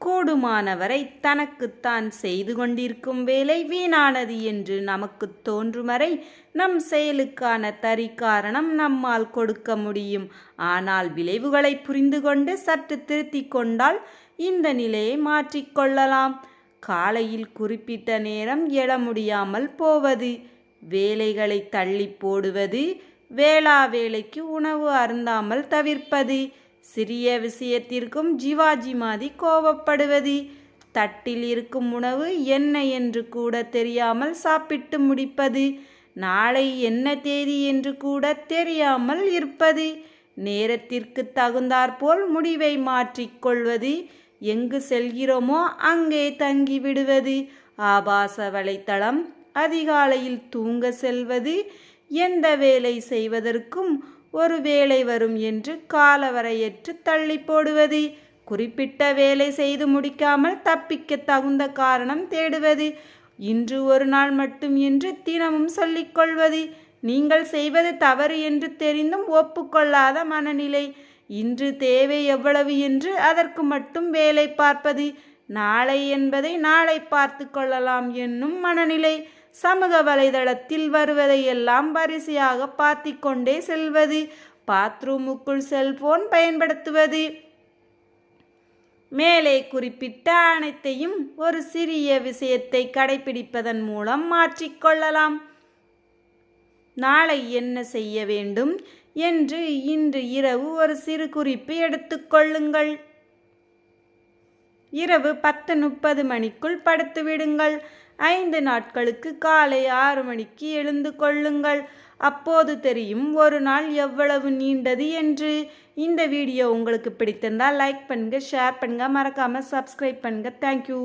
கூடுமானவரை தனக்குத்தான் செய்து கொண்டிருக்கும் வேலை வீணானது என்று நமக்கு தோன்றும் வரை நம் செயலுக்கான தரி காரணம் நம்மால் கொடுக்க முடியும். ஆனால் விளைவுகளை புரிந்து கொண்டு சற்று திருத்தி கொண்டால் இந்த நிலையை மாற்றிக்கொள்ளலாம் காலையில் குறிப்பிட்ட நேரம் எழ முடியாமல் போவது வேலைகளை தள்ளி போடுவது வேளா வேலைக்கு உணவு அருந்தாமல் தவிர்ப்பது சிறிய விஷயத்திற்கும் ஜிவாஜி மாதி கோபப்படுவது. தட்டில் இருக்கும் உணவு என்ன என்று கூட தெரியாமல் சாப்பிட்டு முடிப்பது. நாளை என்ன தேதி என்று கூட தெரியாமல் இருப்பது. நேரத்திற்கு தகுந்தாற்போல் முடிவை மாற்றிக்கொள்வது எங்கு செல்கிறோமோ அங்கே தங்கி விடுவது. ஆபாச வலைத்தளம் அதிகாலையில் தூங்க செல்வது. எந்த வேலை செய்வதற்கும் ஒரு வேலை வரும் என்று காலவரையற்று தள்ளி போடுவது. குறிப்பிட்ட வேலை செய்து முடிக்காமல் தப்பிக்க தகுந்த காரணம் தேடுவது. இன்று ஒரு நாள் மட்டும் என்று தினமும் சொல்லிக்கொள்வது நீங்கள் செய்வது தவறு என்று தெரிந்தும் ஒப்புக்கொள்ளாத மனநிலை. இன்று தேவை எவ்வளவு என்று அதற்கு மட்டும் வேலை பார்ப்பது. நாளை என்பதை நாளை பார்த்து கொள்ளலாம் என்னும் மனநிலை. சமூக வலைதளத்தில் வருவதையெல்லாம் வரிசையாக பார்த்து கொண்டே செல்வது பாத்ரூமுக்குள் செல்போன் பயன்படுத்துவது. மேலே குறிப்பிட்ட அனைத்தையும் ஒரு சிறிய விஷயத்தை கடைபிடிப்பதன் மூலம் மாற்றிக்கொள்ளலாம். நாளை என்ன செய்ய வேண்டும் என்று இன்று இரவு ஒரு சிறு குறிப்பு எடுத்துக்கொள்ளுங்கள் இரவு பத்து முப்பது மணிக்குள் படுத்து விடுங்கள். ஐந்து நாட்களுக்கு காலை ஆறு மணிக்கு எழுந்து கொள்ளுங்கள். அப்போது தெரியும் ஒரு நாள் எவ்வளவு நீண்டது என்று. இந்த வீடியோ உங்களுக்கு பிடித்திருந்தால் லைக் பண்ணுங்கள் ஷேர் பண்ணுங்கள் மறக்காமல் சப்ஸ்கிரைப் பண்ணுங்கள் தேங்க்யூ